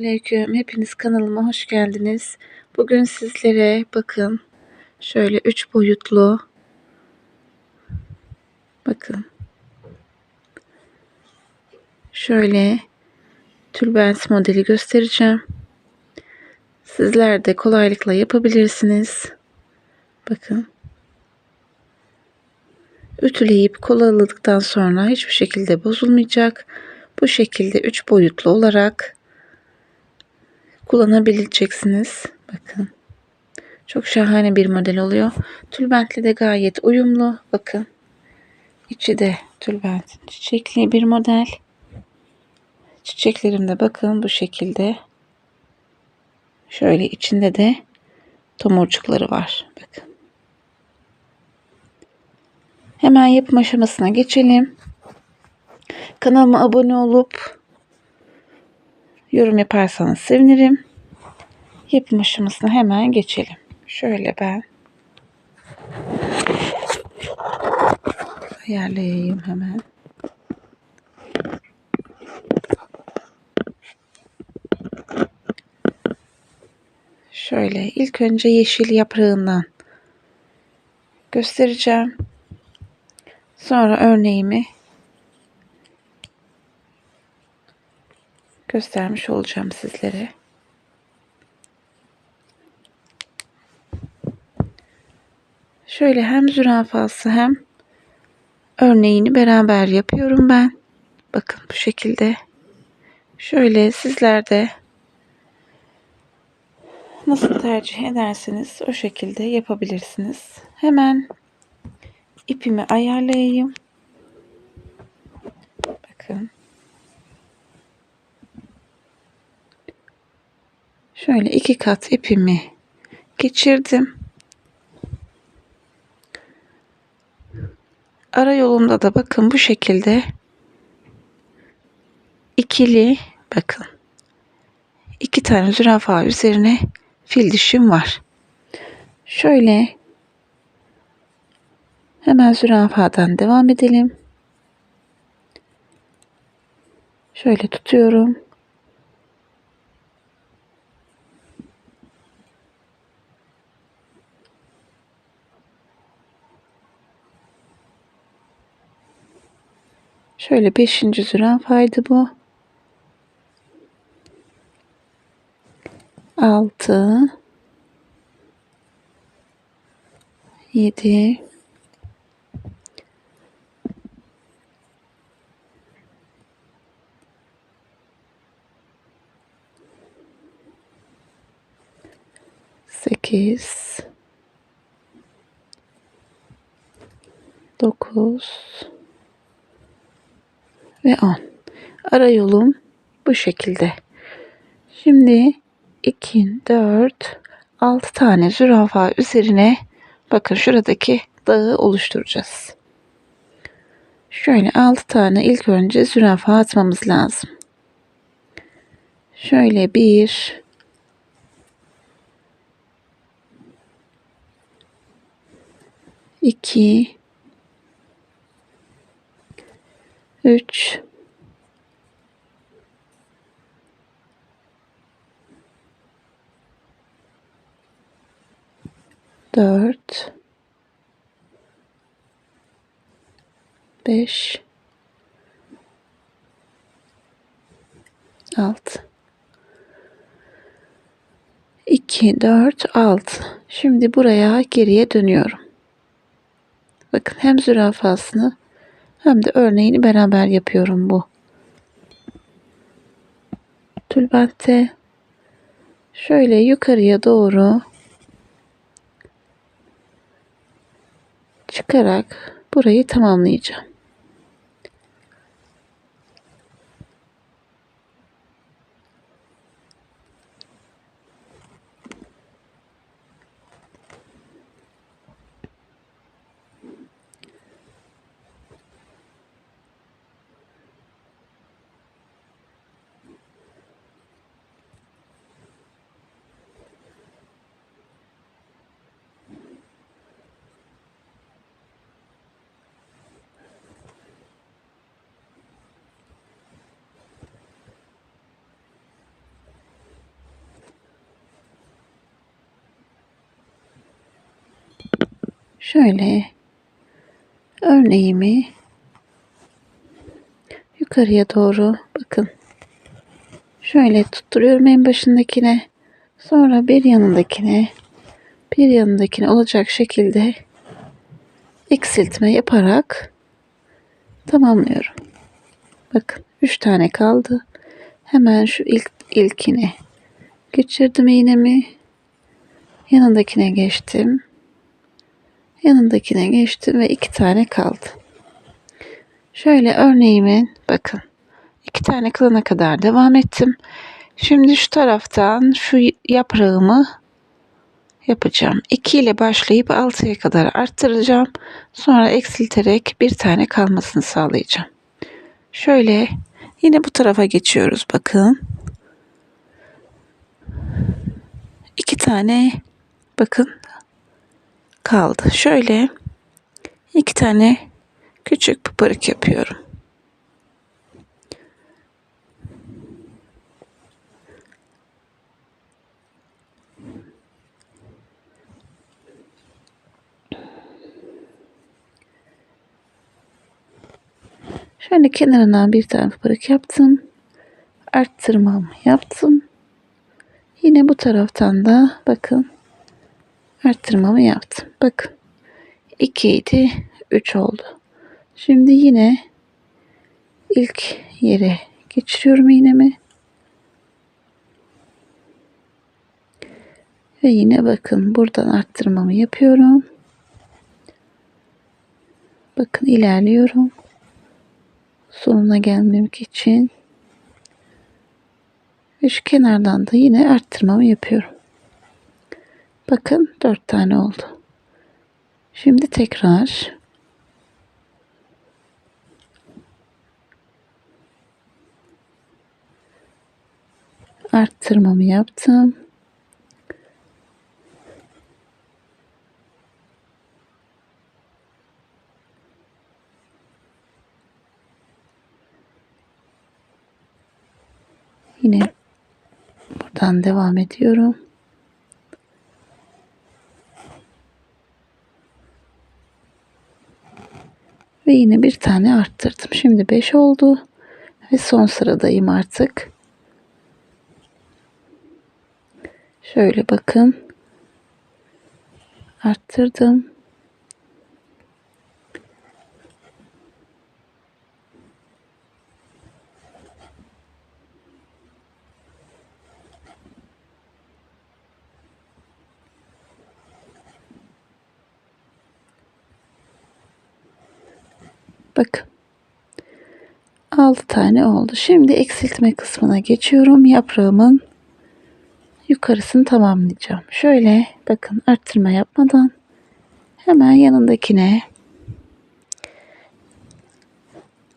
Aleyküm. Hepiniz kanalıma hoş geldiniz. Bugün sizlere bakın şöyle üç boyutlu bakın şöyle tülbent modeli göstereceğim. Sizler de kolaylıkla yapabilirsiniz. Bakın. Ütüleyip kolaladıktan sonra hiçbir şekilde bozulmayacak. Bu şekilde üç boyutlu olarak kullanabileceksiniz. Bakın. Çok şahane bir model oluyor. Tülbentle de gayet uyumlu. Bakın. İçi de tülbent çiçekli bir model. Çiçeklerim de bakın bu şekilde. Şöyle içinde de tomurcukları var. Bakın. Hemen yapım aşamasına geçelim. Kanalıma abone olup yorum yaparsanız sevinirim. Yapım aşamasına hemen geçelim. Şöyle ben ayarlayayım hemen. Şöyle ilk önce yeşil yaprağından göstereceğim. Sonra örneğimi göstermiş olacağım sizlere. Şöyle hem zürafası hem örneğini beraber yapıyorum ben. Bakın bu şekilde. Şöyle sizler de nasıl tercih ederseniz o şekilde yapabilirsiniz. Hemen ipimi ayarlayayım. Bakın. Şöyle iki kat ipimi geçirdim. Ara yolunda da bakın bu şekilde ikili bakın iki tane zürafa üzerine fil dişim var. Şöyle hemen zürafadan devam edelim. Şöyle tutuyorum. Şöyle beşinci zürafaydı bu. Altı. Yedi. Sekiz. Dokuz ve 10. Ara yolum bu şekilde. Şimdi 2, 4, 6 tane zürafa üzerine bakın şuradaki dağı oluşturacağız. Şöyle 6 tane ilk önce zürafa atmamız lazım. Şöyle 1 2 3 4 5 6 2 4 6 Şimdi buraya geriye dönüyorum. Bakın hem zürafasını hem de örneğini beraber yapıyorum bu. Tülbentte şöyle yukarıya doğru çıkarak burayı tamamlayacağım. Şöyle örneğimi yukarıya doğru bakın şöyle tutturuyorum en başındakine sonra bir yanındakine bir yanındakine olacak şekilde eksiltme yaparak tamamlıyorum. Bakın 3 tane kaldı. Hemen şu ilk ilkine geçirdim iğnemi. Yanındakine geçtim. Yanındakine geçtim ve iki tane kaldı. Şöyle örneğimin bakın iki tane kılana kadar devam ettim. Şimdi şu taraftan şu yaprağımı yapacağım. 2 ile başlayıp 6'ya kadar arttıracağım. Sonra eksilterek bir tane kalmasını sağlayacağım. Şöyle yine bu tarafa geçiyoruz bakın. iki tane bakın kaldı. Şöyle iki tane küçük pıpırık yapıyorum. Şöyle kenarından bir tane pıpırık yaptım. Arttırmamı yaptım. Yine bu taraftan da bakın arttırmamı yaptım. Bakın 2 idi 3 oldu. Şimdi yine ilk yere geçiriyorum iğnemi. Ve yine bakın buradan arttırmamı yapıyorum. Bakın ilerliyorum. Sonuna gelmemek için. Ve şu kenardan da yine arttırmamı yapıyorum. Bakın 4 tane oldu. Şimdi tekrar arttırmamı yaptım. Yine buradan devam ediyorum. Ve yine bir tane arttırdım. Şimdi 5 oldu. Ve son sıradayım artık. Şöyle bakın. Arttırdım. Bakın. 6 tane oldu. Şimdi eksiltme kısmına geçiyorum. Yaprağımın yukarısını tamamlayacağım. Şöyle bakın arttırma yapmadan hemen yanındakine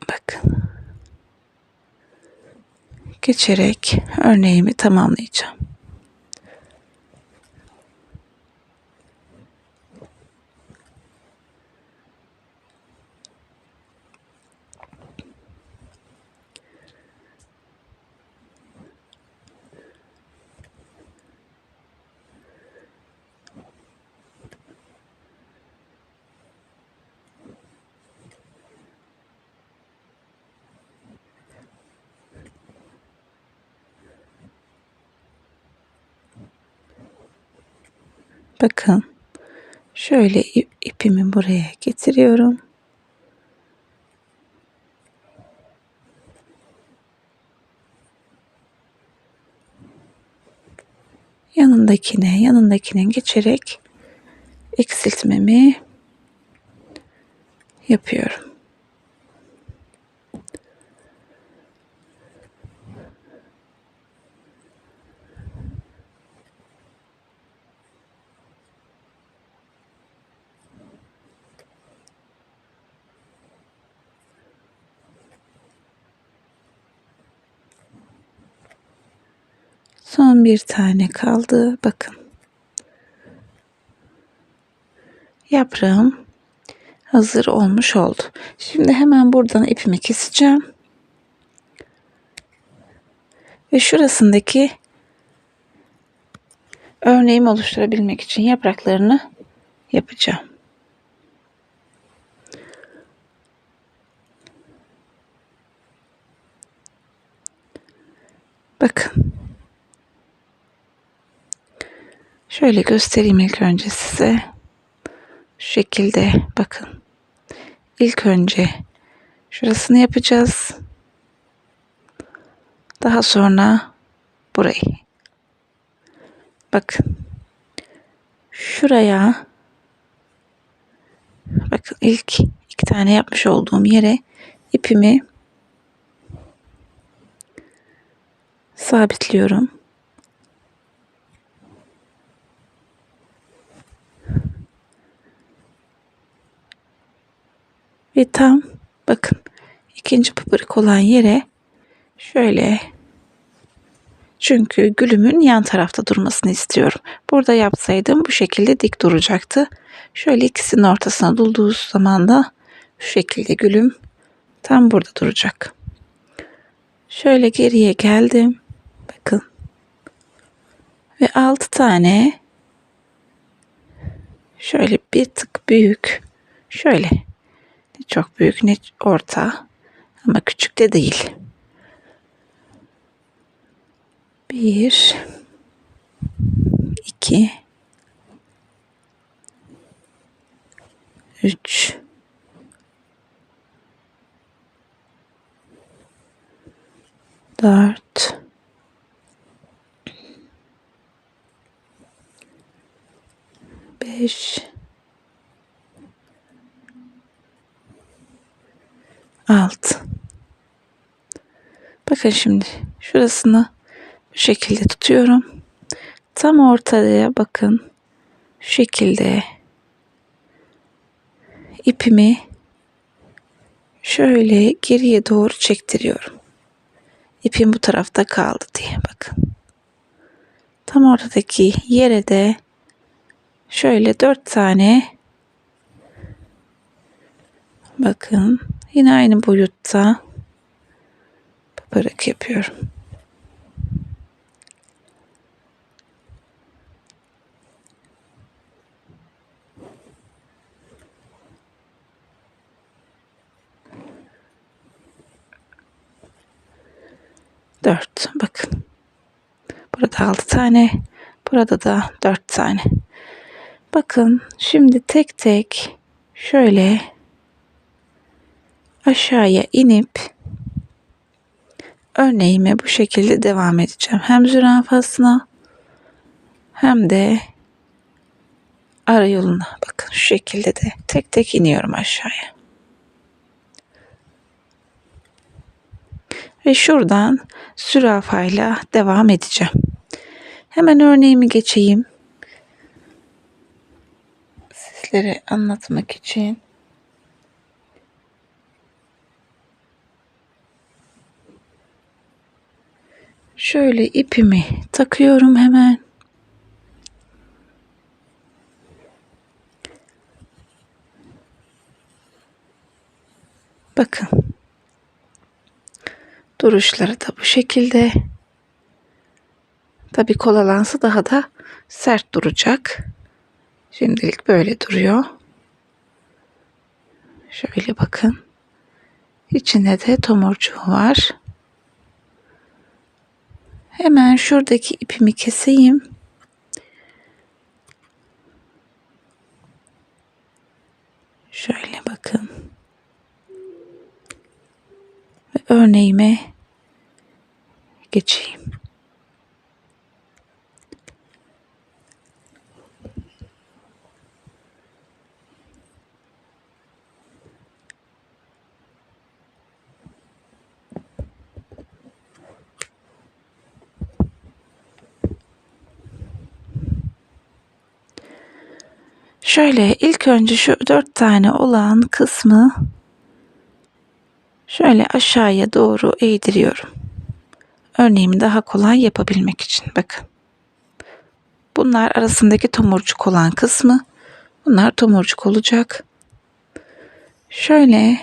bakın geçerek örneğimi tamamlayacağım. Bakın şöyle ip, ipimi buraya getiriyorum. Yanındakine, yanındakine geçerek eksiltmemi yapıyorum. Son bir tane kaldı. Bakın. Yaprağım hazır olmuş oldu. Şimdi hemen buradan ipimi keseceğim. Ve şurasındaki örneğimi oluşturabilmek için yapraklarını yapacağım. Bakın Şöyle göstereyim ilk önce size. Şu şekilde bakın. İlk önce şurasını yapacağız. Daha sonra burayı. Bakın. Şuraya bakın ilk iki tane yapmış olduğum yere ipimi sabitliyorum. Ve tam bakın ikinci pıpırık olan yere şöyle çünkü gülümün yan tarafta durmasını istiyorum. Burada yapsaydım bu şekilde dik duracaktı. Şöyle ikisinin ortasına bulduğu zaman da şu şekilde gülüm tam burada duracak. Şöyle geriye geldim. Bakın. Ve 6 tane şöyle bir tık büyük şöyle ne çok büyük ne orta ama küçük de değil. Bir, iki, üç, dört, beş, altı. Bakın şimdi şurasını bu şekilde tutuyorum. Tam ortaya bakın. Şu şekilde ipimi şöyle geriye doğru çektiriyorum. İpim bu tarafta kaldı diye bakın. Tam ortadaki yere de şöyle dört tane bakın yine aynı boyutta paparak yapıyorum. Dört. Bakın. Burada altı tane. Burada da dört tane. Bakın şimdi tek tek şöyle aşağıya inip örneğime bu şekilde devam edeceğim. Hem zürafasına hem de ara yoluna bakın şu şekilde de tek tek iniyorum aşağıya. Ve şuradan zürafayla devam edeceğim. Hemen örneğimi geçeyim. Sizlere anlatmak için. Şöyle ipimi takıyorum hemen. Bakın. Duruşları da bu şekilde. Tabi kolalansı daha da sert duracak. Şimdilik böyle duruyor. Şöyle bakın. İçinde de tomurcuğu var. Hemen şuradaki ipimi keseyim. Şöyle bakın. Ve örneğime geçeyim. Şöyle ilk önce şu dört tane olan kısmı şöyle aşağıya doğru eğdiriyorum. Örneğimi daha kolay yapabilmek için bakın. Bunlar arasındaki tomurcuk olan kısmı. Bunlar tomurcuk olacak. Şöyle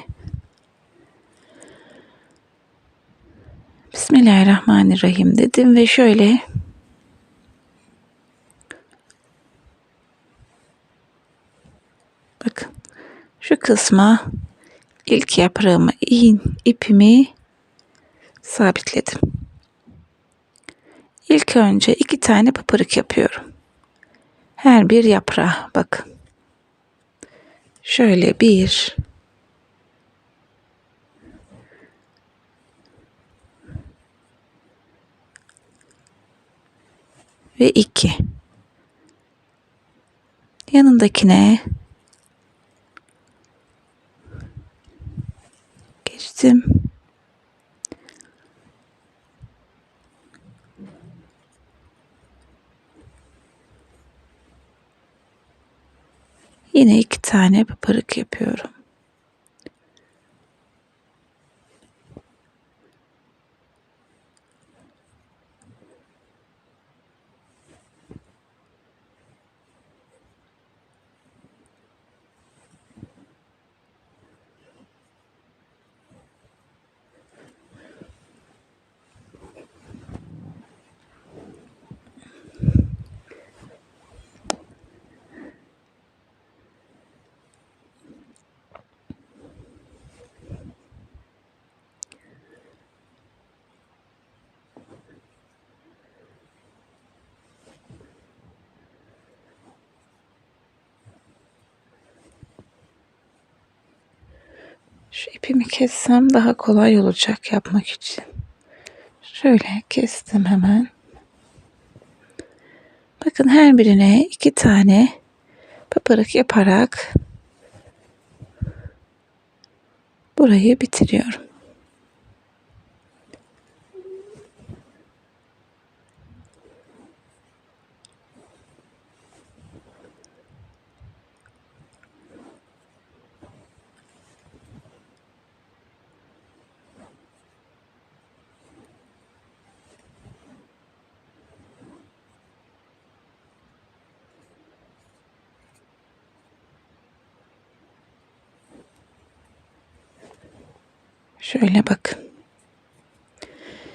Bismillahirrahmanirrahim dedim ve şöyle bakın şu kısma ilk yaprağımı ipimi sabitledim. İlk önce iki tane pıpırık yapıyorum. Her bir yaprağa bakın. Şöyle bir ve iki. Yanındakine geçtim. Yine iki tane pıpırık yapıyorum. Şu ipimi kessem daha kolay olacak yapmak için. Şöyle kestim hemen. Bakın her birine iki tane pıpırık yaparak burayı bitiriyorum. Şöyle bakın.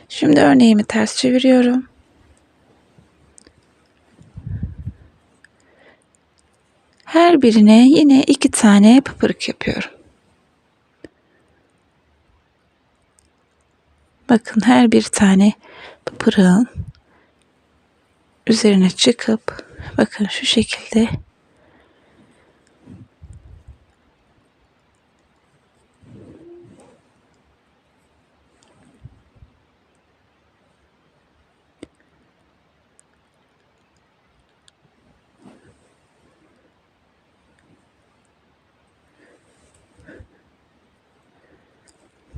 Şimdi örneğimi ters çeviriyorum. Her birine yine iki tane pıpırık yapıyorum. Bakın her bir tane pıpırığın üzerine çıkıp bakın şu şekilde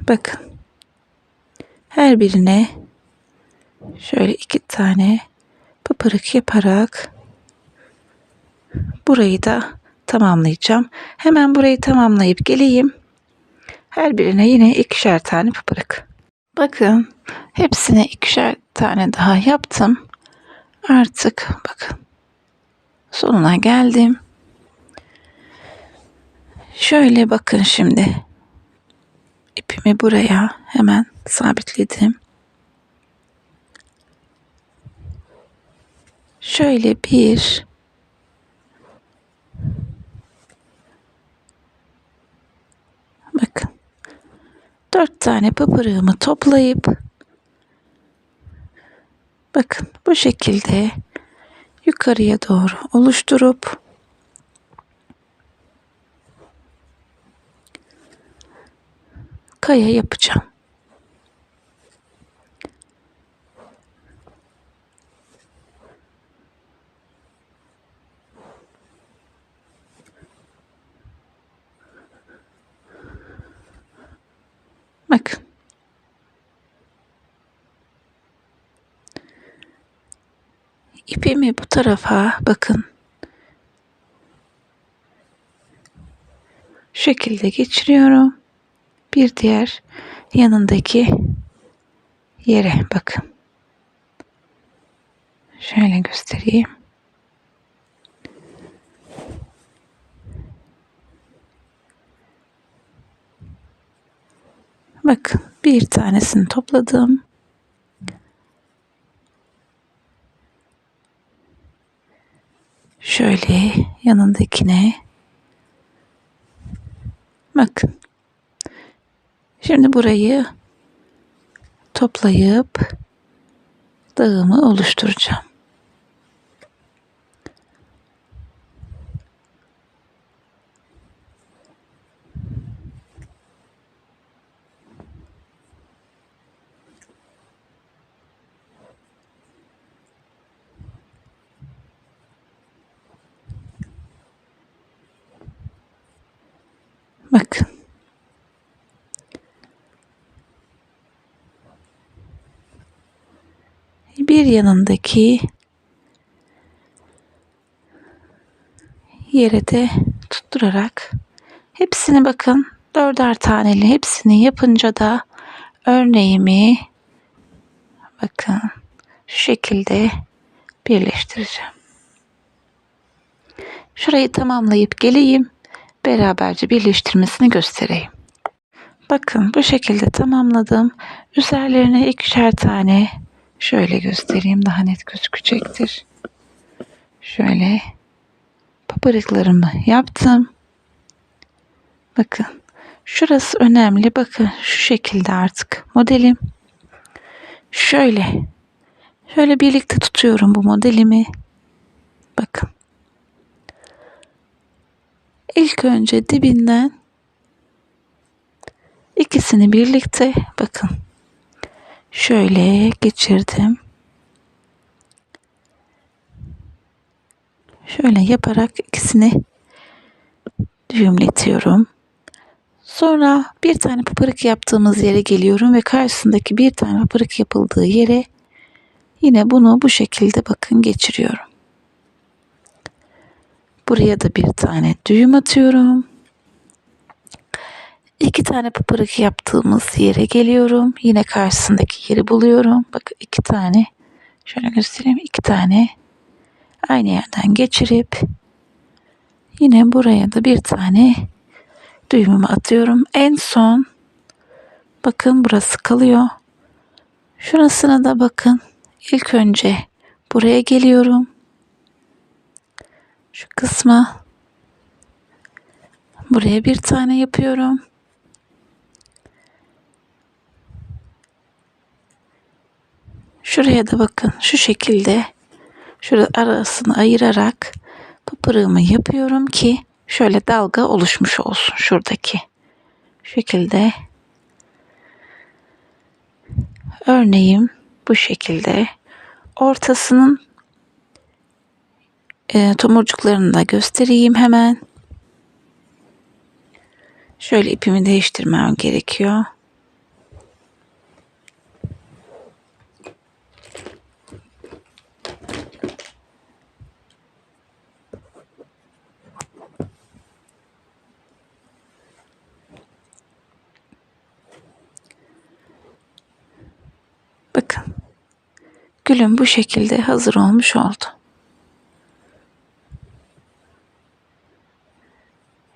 Bakın. Her birine şöyle iki tane pıpırık yaparak burayı da tamamlayacağım. Hemen burayı tamamlayıp geleyim. Her birine yine ikişer tane pıpırık. Bakın hepsine ikişer tane daha yaptım. Artık bakın sonuna geldim. Şöyle bakın şimdi ipimi buraya hemen sabitledim. Şöyle bir bakın dört tane pıpırığımı toplayıp bakın bu şekilde yukarıya doğru oluşturup kaya yapacağım. Bakın. İpimi bu tarafa bakın. Şekilde geçiriyorum bir diğer yanındaki yere bakın. Şöyle göstereyim. Bakın bir tanesini topladım. Şöyle yanındakine bakın Şimdi burayı toplayıp dağımı oluşturacağım. Bakın. Bir yanındaki yere de tutturarak hepsini bakın dörder taneli hepsini yapınca da örneğimi bakın şu şekilde birleştireceğim. Şurayı tamamlayıp geleyim beraberce birleştirmesini göstereyim. Bakın bu şekilde tamamladım. Üzerlerine ikişer tane şöyle göstereyim daha net gözükecektir. Şöyle paparıklarımı yaptım. Bakın şurası önemli. Bakın şu şekilde artık modelim. Şöyle şöyle birlikte tutuyorum bu modelimi. Bakın İlk önce dibinden ikisini birlikte bakın şöyle geçirdim. Şöyle yaparak ikisini düğümletiyorum. Sonra bir tane paparık yaptığımız yere geliyorum ve karşısındaki bir tane paparık yapıldığı yere yine bunu bu şekilde bakın geçiriyorum. Buraya da bir tane düğüm atıyorum. İki tane pıpırık yaptığımız yere geliyorum. Yine karşısındaki yeri buluyorum. Bak iki tane şöyle göstereyim. iki tane aynı yerden geçirip yine buraya da bir tane düğümümü atıyorum. En son bakın burası kalıyor. Şurasına da bakın. İlk önce buraya geliyorum şu kısma buraya bir tane yapıyorum. Şuraya da bakın şu şekilde şurada arasını ayırarak pıpırığımı yapıyorum ki şöyle dalga oluşmuş olsun şuradaki şekilde örneğim bu şekilde ortasının e, tomurcuklarını da göstereyim hemen. Şöyle ipimi değiştirmem gerekiyor. Bakın. Gülüm bu şekilde hazır olmuş oldu.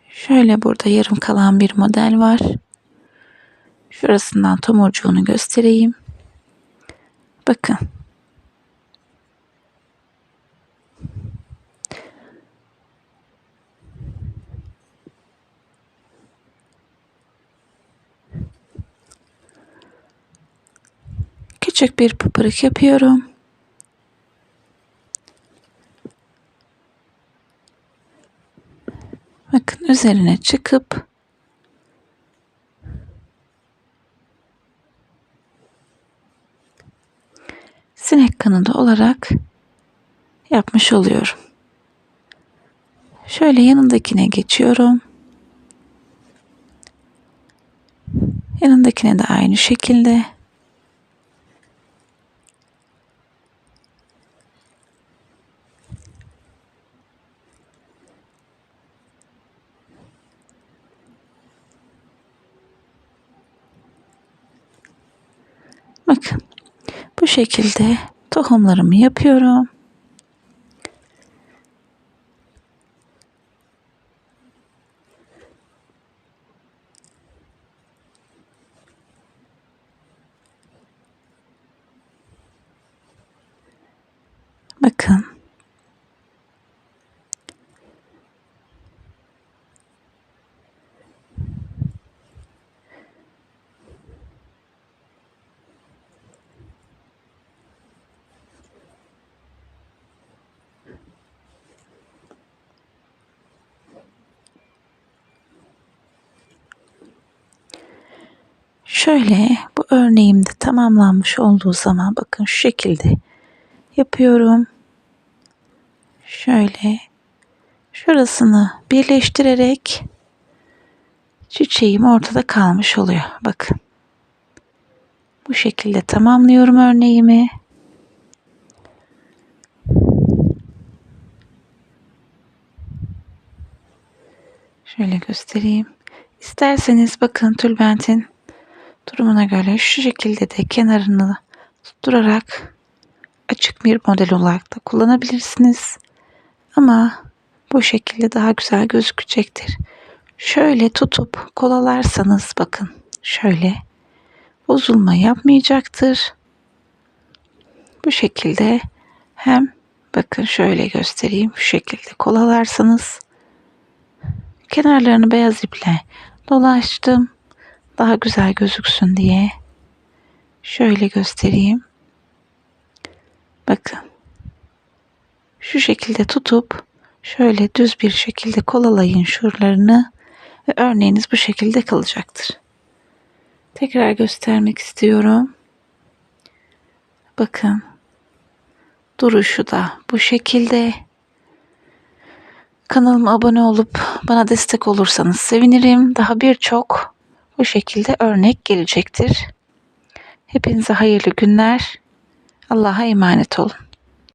Şöyle burada yarım kalan bir model var. Şurasından tomurcuğunu göstereyim. Bakın. Küçük bir pıpırık yapıyorum. Bakın üzerine çıkıp sinek kanadı olarak yapmış oluyorum. Şöyle yanındakine geçiyorum. Yanındakine de aynı şekilde Bakın bu şekilde tohumlarımı yapıyorum. Bakın Şöyle bu örneğim de tamamlanmış olduğu zaman bakın şu şekilde yapıyorum. Şöyle şurasını birleştirerek çiçeğim ortada kalmış oluyor. Bakın. Bu şekilde tamamlıyorum örneğimi. Şöyle göstereyim. İsterseniz bakın tülbentin durumuna göre şu şekilde de kenarını tutturarak açık bir model olarak da kullanabilirsiniz. Ama bu şekilde daha güzel gözükecektir. Şöyle tutup kolalarsanız bakın şöyle bozulma yapmayacaktır. Bu şekilde hem bakın şöyle göstereyim şu şekilde kolalarsanız kenarlarını beyaz iple dolaştım daha güzel gözüksün diye şöyle göstereyim. Bakın. Şu şekilde tutup şöyle düz bir şekilde kolalayın şuralarını ve örneğiniz bu şekilde kalacaktır. Tekrar göstermek istiyorum. Bakın. Duruşu da bu şekilde. Kanalıma abone olup bana destek olursanız sevinirim. Daha birçok bu şekilde örnek gelecektir. Hepinize hayırlı günler. Allah'a emanet olun.